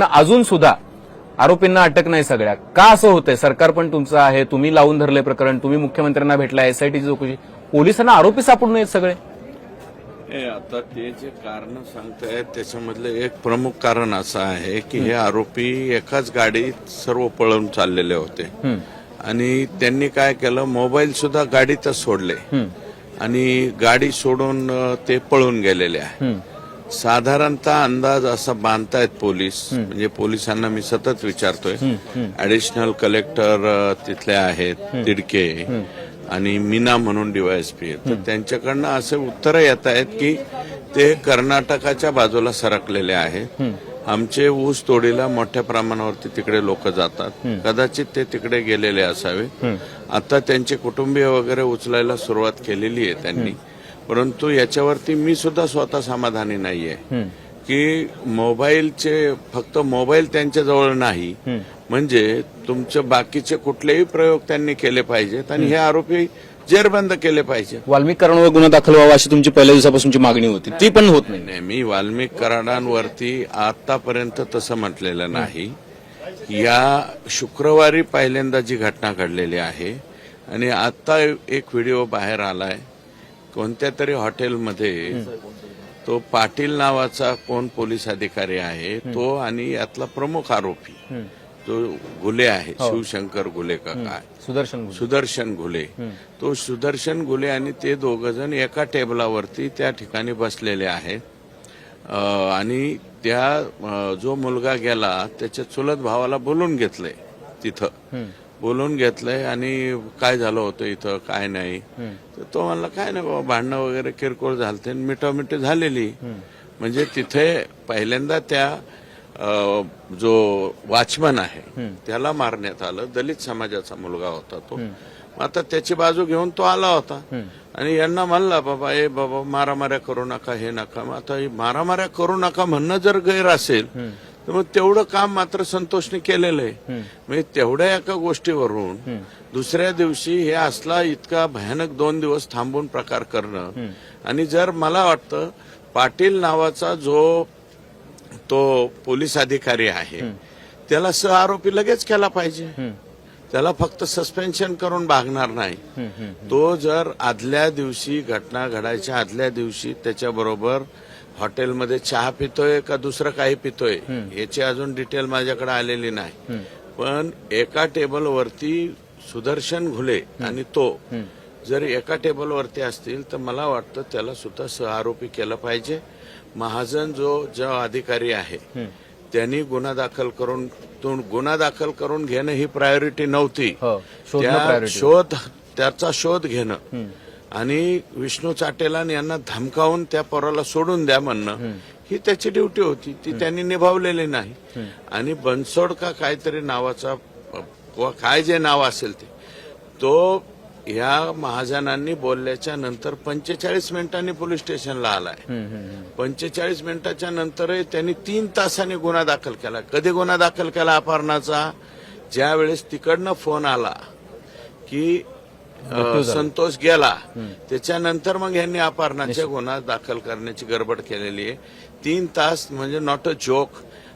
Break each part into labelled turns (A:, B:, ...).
A: ना अजून सुद्धा आरोपींना अटक नाही सगळ्या. का असं होतंय? सरकार पण तुमचं आहे तुम्ही लावून धरले प्रकरण तुम्ही मुख्यमंत्र्यांना भेटला एसआयटीची चौकशी. पोलिसांना आरोपी सापडून आहेत सगळे.
B: आता ते जे कारण सांगतायत त्याच्यामधलं एक प्रमुख कारण असं आहे की हे आरोपी एकाच गाडीत सर्व पळून चाललेले होते. आणि त्यांनी काय केलं मोबाईल सुद्धा गाडीतच सोडले. आणि गाडी सोडून ते पळून गेलेले आहे. साधारणतः अंदाज असा बांधतायत पोलीस. म्हणजे पोलिसांना मी सतत विचारतोय. ऍडिशनल कलेक्टर तिथले आहेत तिडके. आणि मीना म्हणून डीवायएसपी तर त्यांच्याकडनं असे उत्तर येत आहेत की ते कर्नाटकाच्या बाजूला सरकलेले आहेत. आमचे ऊस तोडीला मोठ्या प्रमाणावरती तिकडे लोक जातात. कदाचित ते तिकडे गेलेले असावे. आता त्यांचे कुटुंबीय वगैरे उचलायला सुरुवात केलेली आहे त्यांनी. परंतु याच्यावरती मी सुद्धा स्वतः समाधानी नाहीये. की मोबाईलचे फक्त मोबाईल त्यांच्या जवळ नाही म्हणजे तुमचे बाकीचे कुठलेही प्रयोग त्यांनी केले पाहिजेत आणि हे आरोपी जेरबंद केले पाहिजे
A: वाल्मिक करणावर गुन्हा दाखल व्हावा अशी तुमची पहिल्या दिवसापासूनची मागणी होती. ती पण होत नाही.
B: नेहमी वाल्मिक कराडांवरती आतापर्यंत तसं म्हटलेलं नाही. या शुक्रवारी पहिल्यांदा जी घटना घडलेली आहे आणि आता एक व्हिडिओ बाहेर आलाय कोणत्या तरी हॉटेलमध्ये तो पाटील नावाचा कोण पोलीस अधिकारी आहे तो आणि यातला प्रमुख आरोपी जो घुले आहे शिवशंकर घुले का काय?
A: सुदर्शन.
B: सुदर्शन घुले. तो सुदर्शन घुले आणि ते दोघ जण एका टेबलावरती त्या ठिकाणी बसलेले आहेत. आणि त्या जो मुलगा गेला त्याच्या चुलत भावाला बोलून घेतलंय तिथं. बोलून घेतलंय आणि काय झालं होतं इथं काय नाही. तर तो म्हणला काय नाही बाबा भांडणं वगैरे किरकोळ झालते मिठामिठी झालेली. म्हणजे तिथे पहिल्यांदा त्या जो वॉचमन आहे त्याला मारण्यात आलं. दलित समाजाचा मुलगा होता तो. आता त्याची बाजू घेऊन तो आला होता. आणि यांना म्हणला बाबा ए बाबा मारामाऱ्या करू नका हे नका. मग आता मारामाऱ्या करू नका म्हणणं जर गैर असेल तर मग तेवढं काम मात्र संतोषने केलेलं आहे. म्हणजे तेवढ्या एका गोष्टीवरून दुसऱ्या दिवशी हे असला इतका भयानक दोन दिवस थांबून प्रकार करणं. आणि जर मला वाटतं पाटील नावाचा जो तो पोलीस अधिकारी आहे त्याला सह आरोपी लगेच केला पाहिजे. त्याला फक्त सस्पेन्शन करून भागणार नाही. तो जर आदल्या दिवशी घटना घडायच्या आदल्या दिवशी त्याच्याबरोबर हॉटेलमध्ये चहा पितोय का दुसरं काही पितोय? याची अजून डिटेल माझ्याकडे आलेली नाही. पण एका टेबलवरती सुदर्शन घुले आणि तो जर एका टेबलवरती असतील तर मला वाटतं त्याला सुद्धा सहआरोपी केलं पाहिजे. महाजन जो जो अधिकारी आहे त्यांनी गुन्हा दाखल करून तो गुन्हा दाखल करून घेणं ही प्रायोरिटी नव्हती.
A: हो,
B: त्या. शोध त्याचा शोध घेणं. आणि विष्णू चाटेलान यांना धमकावून त्या पोराला सोडून द्या म्हणणं ही त्याची ड्युटी होती. ती त्यांनी निभावलेली नाही. आणि बनसोड का काहीतरी नावाचा काय जे नाव असेल ते तो ह्या महाजनांनी बोलल्याच्या नंतर पंचेचाळीस मिनिटांनी पोलीस स्टेशनला आलाय. पंचेचाळीस मिनिटाच्या नंतरही त्यांनी तीन तासांनी गुन्हा दाखल केला. कधी गुन्हा दाखल केला अपहरणाचा ज्या वेळेस तिकडनं फोन आला की संतोष गेला. त्याच्यानंतर मग यांनी अपहरणाचा गुन्हा दाखल करण्याची गडबड केलेली आहे. तीन तास म्हणजे नॉट अ जोक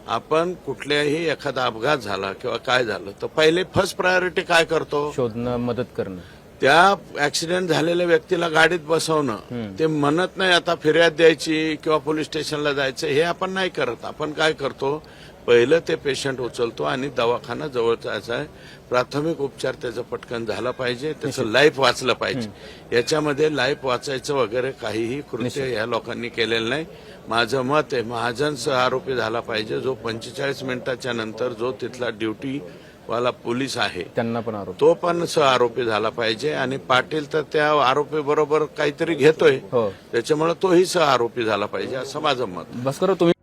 B: आपण कुठल्याही एखादा अपघात झाला किंवा काय झालं तर पहिले फर्स्ट प्रायोरिटी काय करतो?
A: शोधणं मदत करणं.
B: त्या ऍक्सिडेंट झालेल्या व्यक्तीला गाडीत बसवणं. ते म्हणत नाही आता फिर्याद द्यायची किंवा पोलीस स्टेशनला जायचं हे आपण नाही करत. आपण काय करतो? पहिलं ते पेशंट उचलतो आणि दवाखाना जवळ जायचा आहे. प्राथमिक उपचार त्याचं पटकन झाला पाहिजे त्याचं लाईफ वाचलं पाहिजे. याच्यामध्ये लाईफ वाचायचं वगैरे काहीही कृत्य या लोकांनी केलेलं नाही. माझं मत आहे महाजनसह आरोपी झाला पाहिजे जो पंचेचाळीस मिनिटाच्या नंतर जो तिथला ड्युटी वाला पोलीस आहे
A: त्यांना पण आरोप.
B: तो पण सह आरोपी झाला पाहिजे आणि पाटील तर त्या आरोपी बरोबर काहीतरी घेतोय.
A: हो.
B: त्याच्यामुळे तोही सह आरोपी झाला पाहिजे असं माझं मत
A: भास्कर तुम्ही